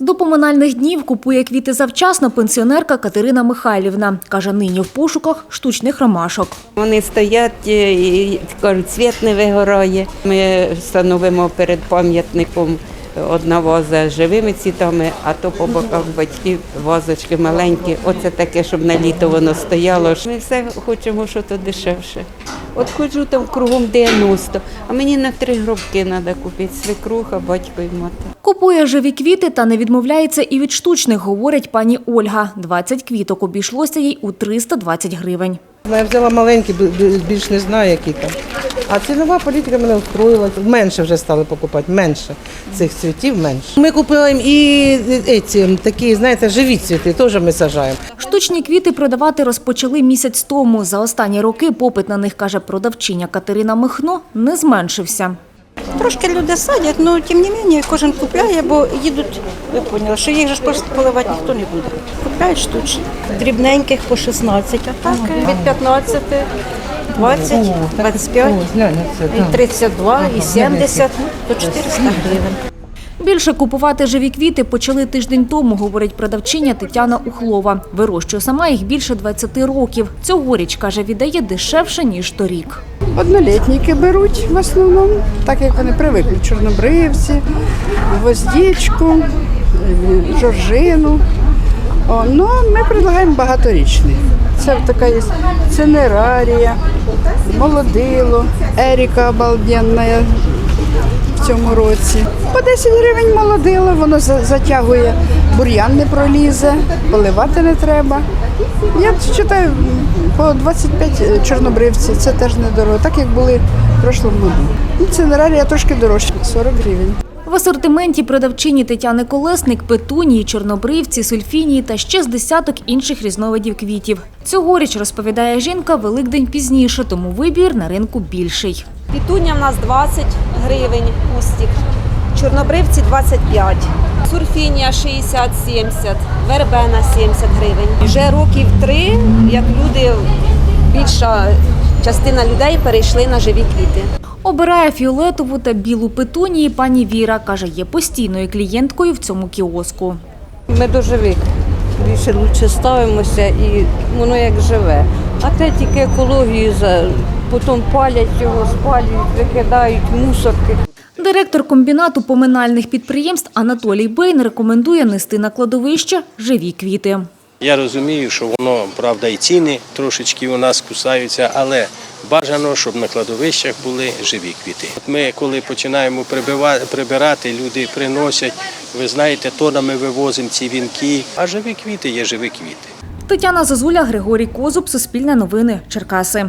До поминальних днів купує квіти завчасно пенсіонерка Катерина Михайлівна. Каже, нині в пошуках штучних ромашок. Вони стоять е, і кажуть, світ не вигорає. Ми встановимо перед пам'ятником одна ваза з живими цвітами, а то по боках батьків вазочки маленькі. Оце таке, щоб на літо воно стояло. Ми все хочемо, що то дешевше. От ходжу там кругом 90, а мені на три гробки треба купити свекруха, батько і мати. Купує живі квіти та не відмовляється і від штучних, говорить пані Ольга. 20 квіток обійшлося їй у 320 гривень. Я взяла маленькі, бі- бі- більш не знаю, які там. А цінова політика мене встроїла. Менше вже стали покупати, менше цих цвітів менше. Ми купуємо і е, ці, такі, знаєте, живі цвіти, теж ми саджаємо. Штучні квіти продавати розпочали місяць тому. За останні роки попит на них, каже продавчиня Катерина Михно, не зменшився. Трошки люди садять, але тим не менше кожен купляє, бо їдуть, ви поняли, що їх же ж просто поливати ніхто не буде. Купляють штучні. Дрібненьких по 16, а так від 15, 20, 25, і 32, і 70 до 400 гривень. Більше купувати живі квіти почали тиждень тому, говорить продавчиня Тетяна Ухлова. Вирощує сама їх більше 20 років. Цьогоріч, каже, віддає дешевше, ніж торік. Однолітники беруть в основному, так як вони привикли. Чорнобривці, гвоздічку, жоржину. Ну, ми предлагаємо багаторічний. Це така є цинерарія, молодило, еріка обалденна цьому році. По 10 гривень молодило, воно затягує, бур'ян не пролізе, поливати не треба. Я читаю по 25 чорнобривці це теж недорого, так як були в прошлому році. Ну, Цинерарія трошки дорожча, 40 гривень. В асортименті продавчині Тетяни Колесник петунії, чорнобривці, сульфінії та ще з десяток інших різновидів квітів. Цьогоріч, розповідає жінка, Великдень пізніше, тому вибір на ринку більший. Пітуня в нас 20 гривень кустик, чорнобривці 25, сурфінія 60-70, вербена 70 гривень. Вже років три, як люди, більша частина людей перейшли на живі квіти. Обирає фіолетову та білу петунії пані Віра. Каже, є постійною клієнткою в цьому кіоску. Ми до живих більше лучше ставимося і воно як живе. А те тільки екологію потім палять його, спалюють, викидають мусорки. Директор комбінату поминальних підприємств Анатолій Бейн рекомендує нести на кладовище живі квіти. Я розумію, що воно, правда, і ціни трошечки у нас кусаються, але бажано, щоб на кладовищах були живі квіти. От ми, коли починаємо прибирати, люди приносять, ви знаєте, тонами вивозимо ці вінки, а живі квіти є живі квіти. Тетяна Зазуля, Григорій Козуб, Суспільне новини, Черкаси.